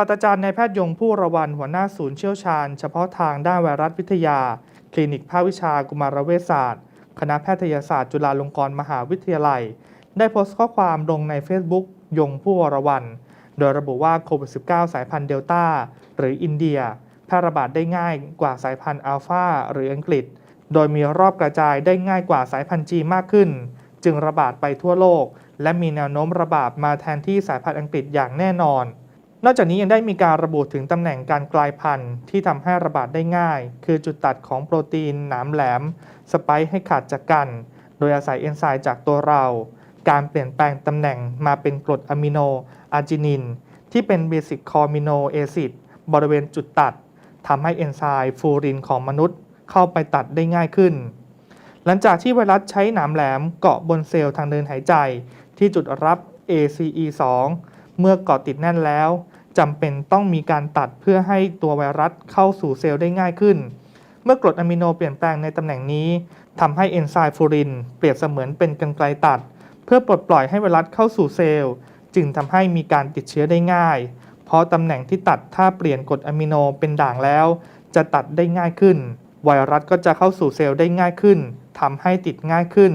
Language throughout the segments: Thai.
าสตราจารย์นายแพทย์ยงผู้ระวันหัวหน้าศูนย์เชี่ยวชาญ เฉพาะทางด้านไวรัสวิทยา คลินิกภาควิชากุมารเวชศาสตร์ คณะแพทยศาสตร์จุฬาลงกรณ์มหาวิทยาลัย ได้โพสต์ข้อความลงใน Facebook ยงผู้วรวัน โดยระบุว่าโควิด -19 สายพันธุ์เดลต้าหรืออินเดีย แพร่ระบาดได้ง่ายกว่าสายพันธุ์อัลฟาหรืออังกฤษ โดยมีรอบกระจายได้ง่ายกว่าสายพันธุ์จีมากขึ้น จึงระบาดไปทั่วโลก และมีแนวโน้มระบาดมาแทนที่สายพันธุ์อังกฤษอย่างแน่นอน นอกจากนี้ยังได้มีการระบุถึงตำแหน่งการกลายพันธุ์ที่ทำให้ระบาดได้ง่าย คือจุดตัดของโปรตีนหนามแหลม สไปค์ให้ขาดจากกัน โดยอาศัยเอนไซม์จากตัวเรา การเปลี่ยนแปลงตำแหน่งมาเป็นกรดอะมิโนอาร์จินิน ที่เป็นเบสิกคอมิโนเอซิดบริเวณจุดตัดทำให้เอนไซม์ฟูรินของมนุษย์ เข้าไปตัดได้ง่ายขึ้น หลังจากที่ไวรัสใช้หนามแหลมเกาะบนเซลล์ทางเดินหายใจ ที่จุดรับ ACE2 เมื่อเกาะติดแน่นแล้วจำเป็นต้องมีการตัดเพื่อให้ตัวไวรัสเข้าสู่เซลล์ได้ง่ายขึ้น เมื่อกรดอะมิโนเปลี่ยนแปลงในตำแหน่งนี้ทำให้เอนไซม์ฟูริน เปรียบเสมือนเป็นกรรไกรตัด เพื่อปลดปล่อยให้ไวรัสเข้าสู่เซลล์ จึงทำให้มีการติดเชื้อได้ง่าย เพราะตำแหน่งที่ตัดถ้าเปลี่ยนกรดอะมิโนเป็นด่างแล้ว จะตัดได้ง่ายขึ้น ไวรัสก็จะเข้าสู่เซลล์ได้ง่ายขึ้นทำให้ติดง่ายขึ้น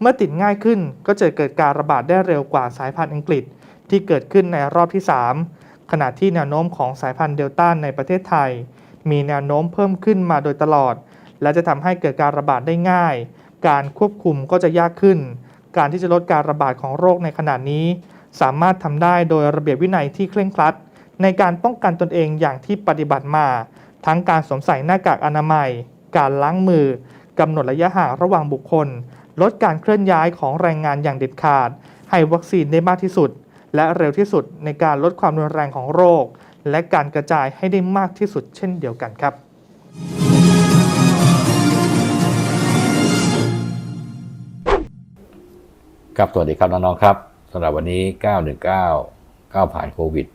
เมื่อติดง่ายขึ้นก็จะเกิดการระบาดได้เร็วกว่าสายพันธุ์อังกฤษ ที่เกิดขึ้นในรอบที่ 3 ขณะที่แนวโน้มของสายพันธุ์เดลต้าในประเทศไทย มีแนวโน้มเพิ่มขึ้นมาโดยตลอด และจะทำให้เกิดการระบาดได้ง่าย การควบคุมก็จะยากขึ้น การที่จะลดการระบาดของโรคในขณะนี้ สามารถทำได้โดยระเบียบวินัยที่เคร่งครัด ในการป้องกันตนเองอย่างที่ปฏิบัติมา ทั้งการสวมใส่หน้ากากอนามัย การล้างมือกำหนดระยะห่างระหว่างบุคคล ลดการเคลื่อนย้ายของแรงงานอย่างเด็ดขาด ให้วัคซีนได้มากที่สุด และเร็วที่สุดในการลดความรุนแรงของโรค และการกระจายให้ได้มากที่สุดเช่นเดียวกันครับครับสวัสดีครับน้องๆครับสำหรับวันนี้ 919 9 ผ่านโควิด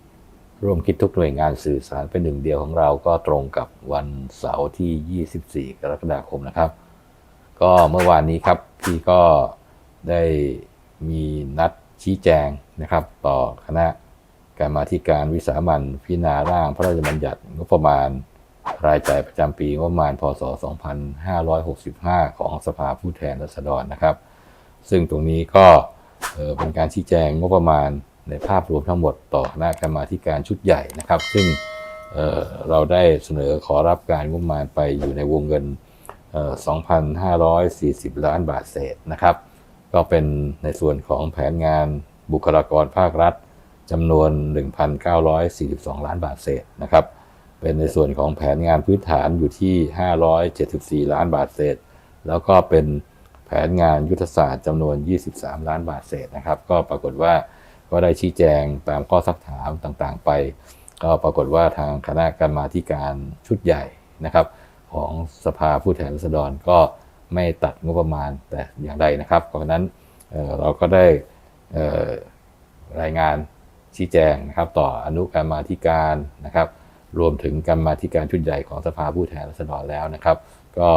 ร่วมคิดทุกหน่วยงานสื่อสารเป็นหนึ่งเดียวของเราก็ตรงกับวันเสาร์ที่ 24 กรกฎาคมนะครับ ก็เมื่อวานนี้ครับพี่ก็ได้มีนัดชี้แจง นะครับ ต่อคณะการมาธิการวิสามันพิจารณาร่างพระราชบัญญัติงบประมาณรายจ่ายประจำปีงบประมาณพศ 2565 ของสภาผู้แทนราษฎรนะครับ ซึ่งตรงนี้ก็เเป็นการชี้แจงงบประมาณในภาพรวมทั้งหมดต่อคณะกรรมาธิการชุดใหญ่นะครับ ซึ่งเเราได้เสนอขอรับการงบประมาณไปอยู่ในวงเงินเอ่อ2,540 ล้านบาทเศษนะครับ ก็เป็นในส่วนของแผนงาน บุคลากรภาครัฐจำนวน 1,942 ล้านบาทเศษนะครับ เป็นในส่วนของแผนงานพื้นฐานอยู่ที่ 574 ล้านบาทเศษ แล้วก็เป็นแผนงานยุทธศาสตร์จำนวน 23 ล้านบาทเศษนะครับ ก็ปรากฏว่าก็ได้ชี้แจงตามข้อสักถามต่างๆ ไป ก็ปรากฏว่าทางคณะกรรมาการชุดใหญ่นะครับ ของสภาผู้แทนราษฎรก็ไม่ตัดงบประมาณแต่อย่างใดนะครับเพราะนั้นเเราก็ได้ รายงานชี้แจงนะครับ ต่ออนุกรรมาธิการนะครับ รวมถึงกรรมาธิการชุดใหญ่ของสภาผู้แทนราษฎรแล้วนะครับ ก็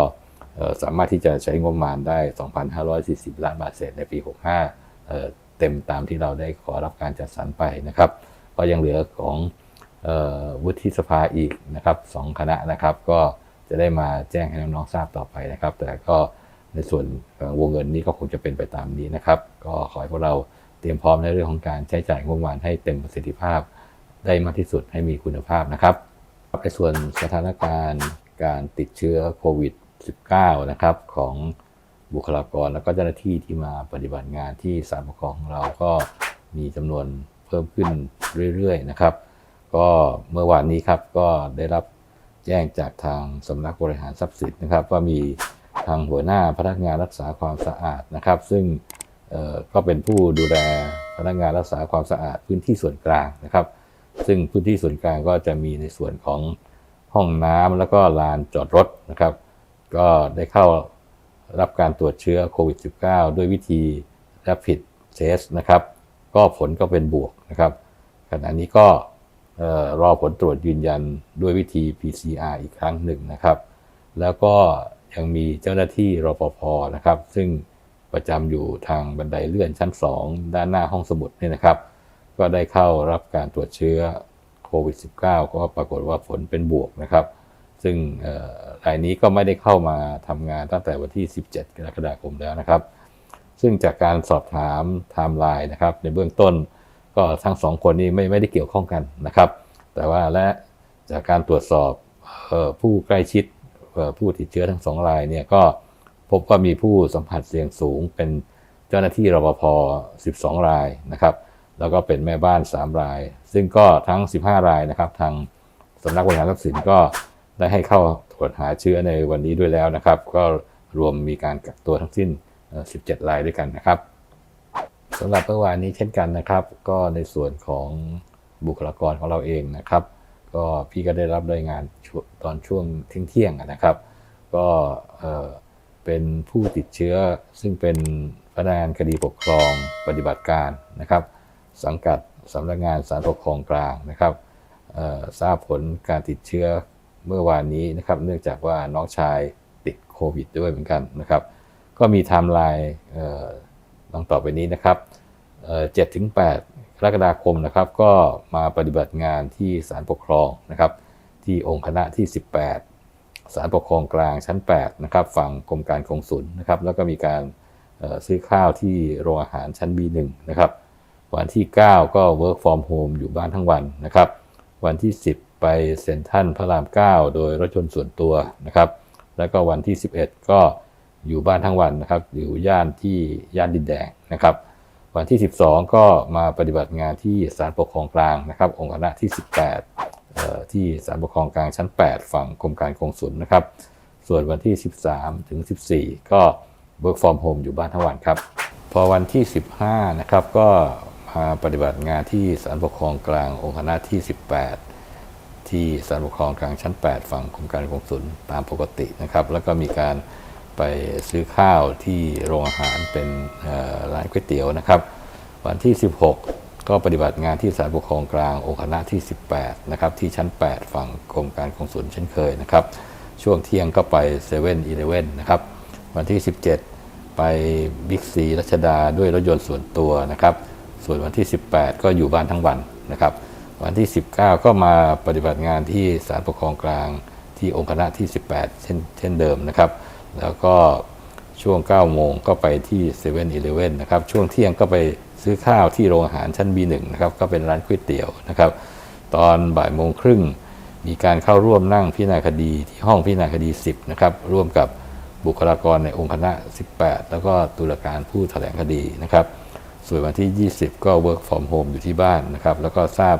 สามารถที่จะใช้งบประมาณได้ 2,540 ล้านบาทเศษในปี 65เเต็มตามที่เราได้ขอรับการจัดสรรไปนะครับ ก็ยังเหลือของออวุฒิสภาอีกนะครับสองคณะนะครับ ก็จะได้มาแจ้งให้น้องๆทราบต่อไปนะครับ แต่ก็ในส่วนวงเงินนี้ก็คงจะเป็นไปตามนี้นะครับ ก็ขอให้พวกเรา เตรียมพร้อมในเรื่องของการใช้จ่ายงบประมาณให้เต็มประสิทธิภาพ ได้มากที่สุดให้มีคุณภาพนะครับในส่วนสถานการณ์การติดเชื้อโควิด -19 นะครับของบุคลากรและก็เจ้าหน้าที่ที่มาปฏิบัติงานที่ศาลปกครองของเราก็มีจำนวนเพิ่มขึ้นเรื่อยๆนะครับ ก็เมื่อวานนี้ครับก็ได้รับแจ้งจากทางสำนักบริหารทรัพย์สินนะครับ ว่ามีทางหัวหน้าพนักงานรักษาความสะอาดนะครับ ซึ่ง ก็เป็นผู้ดูแลพนักงานรักษาความสะอาดพื้นที่ส่วนกลางนะครับ ซึ่งพื้นที่ส่วนกลางก็จะมีในส่วนของห้องน้ำแล้วก็ลานจอดรถนะครับ ก็ได้เข้ารับการตรวจเชื้อโควิด -19 ด้วยวิธี rapid test นะครับ ก็ผลก็เป็นบวกนะครับ ขณะนี้ก็รอผลตรวจยืนยันด้วยวิธี PCR อีกครั้งหนึ่งนะครับ แล้วก็ยังมีเจ้าหน้าที่รปภนะครับ ซึ่ง ประจำอยู่ทางบันไดเลื่อนชั้น 2 ด้านหน้าห้องสมุดนี่นะครับ ก็ได้เข้ารับการตรวจเชื้อโควิด -19 ก็ปรากฏว่าผลเป็นบวกนะครับ ซึ่งรายนี้ก็ไม่ได้เข้ามาทำงานตั้งแต่วันที่ 17 กรกฎาคมแล้วนะครับ ซึ่งจากการสอบถามไทม์ไลน์นะครับ ในเบื้องต้นก็ทั้งสองคนนี้ไม่ไม่ได้เกี่ยวข้องกันนะครับ แต่ว่าและจากการตรวจสอบออผู้ใกล้ชิดออผู้ติดเชื้อทั้งสองรายเนี่ยก็ พบว่ามีผู้สัมผัสเสี่ยงสูง เป็นเจ้าหน้าที่รปภ 12 รายนะครับ แล้วก็เป็นแม่บ้าน 3 ราย ซึ่งก็ทั้ง 15 รายนะครับ ทางสำนักบริหารทรัพย์สินก็ได้ให้เข้าตรวจหาเชื้อในวันนี้ด้วยแล้วนะครับ ก็รวมมีการกักตัวทั้งสิ้น 17 รายด้วยกันนะครับสำหรับเมื่อวานนี้เช่นกันนะครับ ก็ในส่วนของบุคลากรของเราเองนะครับ ก็พี่ก็ได้รับรายงานตอนช่วงเที่ยงๆนะครับ ก็ เป็นผู้ติดเชื้อ ซึ่งเป็นพนักงานคดีปกครองปฏิบัติการนะครับ สังกัดสำนักงานศาลปกครองกลางนะครับทราบผลการติดเชื้อเมื่อวานนี้นะครับ เนื่องจากว่าน้องชายติดโควิดด้วยเหมือนกันนะครับ ก็มีไทม์ไลน์ต่อดังต่อไปนี้นะครับเจ็ดถึงแปดกรกฎาคมนะครับ ก็มาปฏิบัติงานที่ศาลปกครองนะครับ ที่องค์คณะที่ 18 ศาลปกครองกลางชั้น8นะครับฝั่งกรมการกงสุลนะครับแล้วก็มีการซื้อข้าวที่โรงอาหารชั้น B1 นะครับวันที่ 9 ก็ work from home อยู่บ้านทั้งวันนะครับวันที่ 10 ไปเซ็นทัลพระราม 9 โดยรถยนต์ส่วนตัวนะครับแล้วก็วันที่ 11 ก็อยู่บ้านทั้งวันนะครับอยู่ย่านที่ย่านดินแดงนะครับวันที่ 12 ก็มาปฏิบัติงานที่ศาลปกครองกลางนะครับองค์คณะที่ 18 ที่ศาลปกครองกลางชั้น 8 ฝั่งกรมการกงสุลนะครับ ส่วนวันที่ 13 ถึง 14 ก็ work from home อยู่บ้านทั้งวันครับ พอวันที่ 15 นะครับ ก็มาปฏิบัติงานที่ศาลปกครองกลางองค์คณะที่ 18 ที่ศาลปกครองกลางชั้น 8 ฝั่งกรมการกงสุลตามปกตินะครับ แล้วก็มีการไปซื้อข้าวที่โรงอาหารเป็นร้านก๋วยเตี๋ยวนะครับ วันที่ 16 ก็ปฏิบัติงานที่ศาลปกครองกลางองค์คณะที่ 18 นะครับ ที่ชั้น 8 ฝั่งกรมการกงสุลเช่นเคยนะครับ ช่วงเที่ยงก็ไป7 e เ e ่ e อนะครับ วันที่ 17 ไปบิ๊กซีรัชดาด้วยรถยนต์ส่วนตัวนะครับ ส่วนวันที่ 18 ก็อยู่บ้านทั้งวันนะครับ วันที่ 19 ก็มาปฏิบัติงานที่ศาลปกครองกลางที่องค์คณะที่ 18 เช่นเช่นเดิมนะครับ แล้วก็ช่วง 9 โมงก็ไปที่7 e เ e ่ e อนะครับ ช่วงเที่ยงก็ไป ซื้อข้าวที่โรงอาหารชั้น B1 นะครับก็เป็นร้านก๋วยเตี๋ยวนะครับตอนบ่ายโมงครึ่งมีการเข้าร่วมนั่งพิจารณาคดีที่ห้องพิจารณาคดี 10นะครับร่วมกับบุคลากรในองค์คณะ 18 แล้วก็ตุลาการผู้แถลงคดีนะครับส่วนวันที่ 20 ก็ work from home อยู่ที่บ้านนะครับแล้วก็ทราบ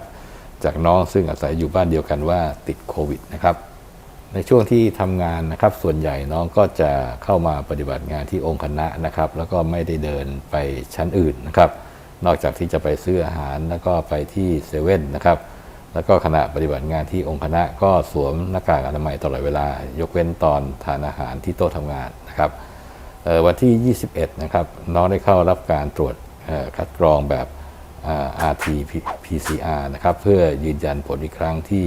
จากน้องซึ่งอาศัยอยู่บ้านเดียวกันว่าติดโควิดนะครับในช่วงที่ทำงานนะครับส่วนใหญ่น้องก็จะเข้ามาปฏิบัติงานที่องค์คณะนะครับ แล้วก็ไม่ได้เดินไปชั้นอื่นนะครับ นอกจากที่จะไปซื้ออาหารแล้วก็ไปที่เซเว่นนะครับแล้วก็ขณะปฏิบัติงานที่องค์คณะก็สวมหน้ากากอนามัยตลอดเวลา ยกเว้นตอนทานอาหารที่โต๊ะทำงานนะครับวันที่ 21 นะครับ น้องได้เข้ารับการตรวจคัดกรองแบบ RT PCR นะครับ เพื่อยืนยันผลอีกครั้งที่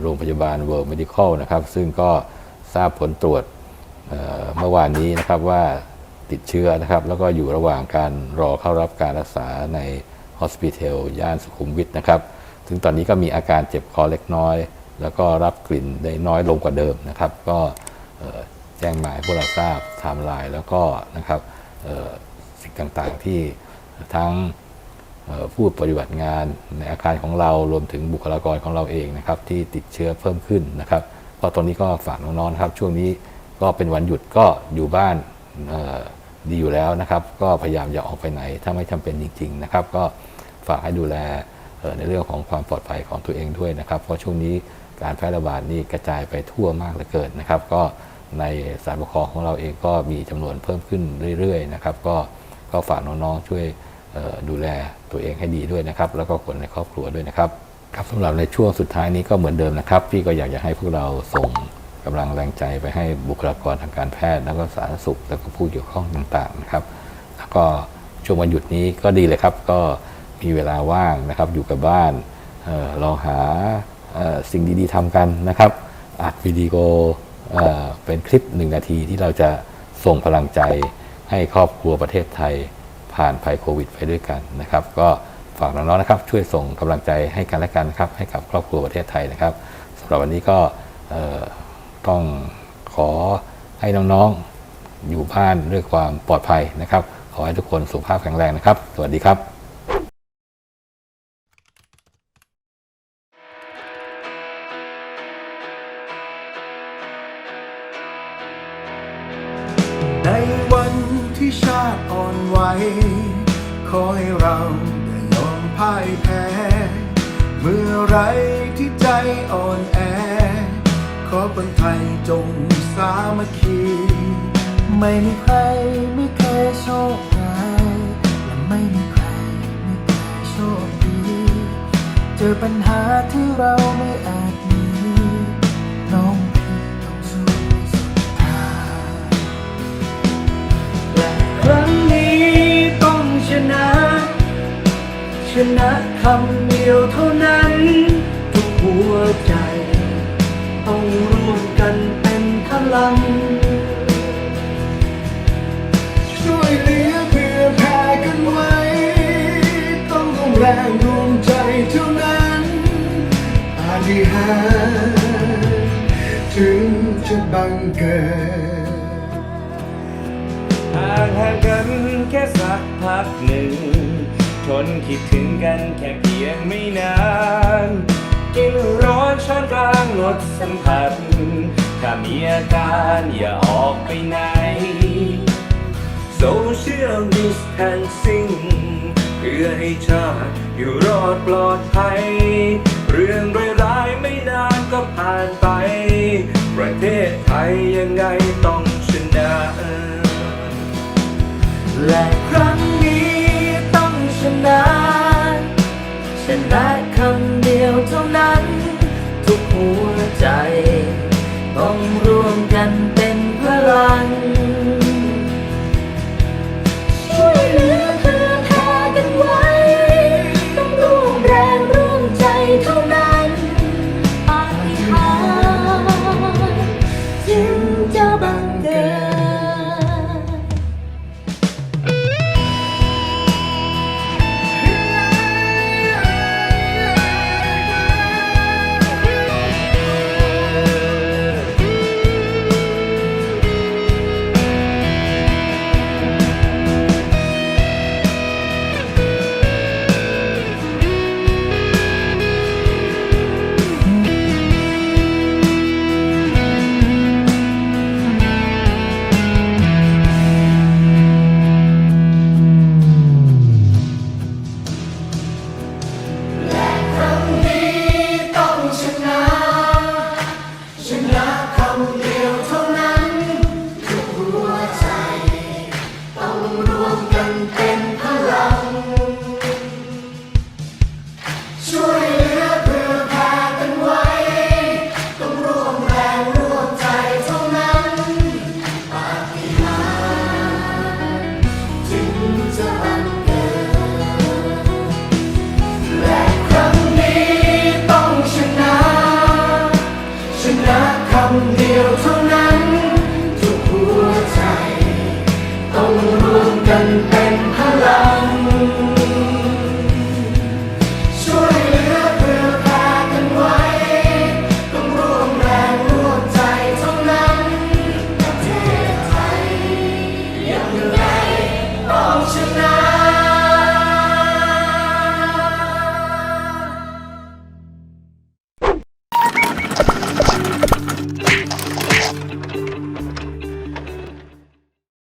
โรงพยาบาล World Medical นะครับ ซึ่งก็ทราบผลตรวจเมื่อวานนี้นะครับว่า ติดเชื้อนะครับ แล้วก็อยู่ระหว่างการรอเข้ารับการรักษาในฮอสพิทอลย่านสุขุมวิทนะครับถึงตอนนี้ก็มีอาการเจ็บคอเล็กน้อย แล้วก็รับกลิ่นได้น้อยลงกว่าเดิมนะครับ ก็แจ้งหมาให้พวกเราทราบไทม์ไลน์แล้วก็นะครับสิ่งต่างๆที่ทั้งผู้ปฏิบัติงานในอาคารของเรารวมถึงบุคลากรของเราเองนะครับที่ติดเชื้อเพิ่มขึ้นนะครับเพราะตอนนี้ก็ฝากน้องๆนครับ ช่วงนี้ก็เป็นวันหยุดก็อยู่บ้าน ดีอยู่แล้วนะครับ ก็พยายามอย่าออกไปไหน ถ้าไม่จำเป็นจริงๆนะครับ ก็ฝากให้ดูแลในเรื่องของความปลอดภัยของตัวเองด้วยนะครับ เพราะช่วงนี้การแพร่ระบาดนี่กระจายไปทั่วมากเหลือเกินนะครับ ก็ในสารปกครองของเราเองก็มีจำนวนเพิ่มขึ้นเรื่อยๆนะครับ ก็ก็ฝากน้องๆช่วยดูแลตัวเองให้ดีด้วยนะครับ แล้วก็คนในครอบครัวด้วยนะครับครับสำหรับในช่วงสุดท้ายนี้ก็เหมือนเดิมนะครับ พี่ก็อยากจะให้พวกเราส่ง กำลังแรงใจไปให้บุคลากรทางการแพทย์ แล้วก็สาธารณสุขแล้วก็ผู้เกี่ยวข้องต่างๆนะครับ แล้วก็ช่วงวันหยุดนี้ก็ดีเลยครับ ก็มีเวลาว่างนะครับอยู่กับบ้านออลองหาออสิ่งดีๆทำกันนะครับอัดวิดีโอเออเป็นคลิปหนึ่งนาทีที่เราจะส่งพลังใจให้ครอบครัวประเทศไทยผ่านภัยโควิด ไปด้วยกันนะครับ ก็ฝากน้องๆนะครับ ช่วยส่งกำลังใจให้กันและกันนะครับให้กับครอบครัวประเทศไทยนะครับสำหรับวันนี้ก็ ต้องขอให้น้องๆอยู่บ้านด้วยความปลอดภัยนะครับ ขอให้ทุกคนสุขภาพแข็งแรงนะครับ สวัสดีครับ คนไทยจงสามัคคี ไม่มีใครไม่เคยโชคร้ายและไม่มีใครไม่เคยโชคดี เจอปัญหาที่เราไม่อาจหนีน้องพี่ต้องสู้สุดทางและครั้งนี้ต้องชนะ ชนะคำเดียวเท่านั้น หา ถึงจะบังเกิดห่างห่างกันแค่สักพักหนึ่ง ทนคิดถึงกันแค่เพียงไม่นาน กินร้อนช้อนกลางลดสัมผัส ถ้ามีอาการอย่าออกไปไหน Social distancing เพื่อให้ชาติอยู่รอดปลอดภัย เรื่องร้ายๆไม่นานก็ผ่านไป ประเทศไทยยังไงต้องชนะ และครั้งนี้ต้องชนะ ชนะคำเดียวเท่านั้น ทุกหัวใจ ต้องร่วมกันเป็นพลัง บั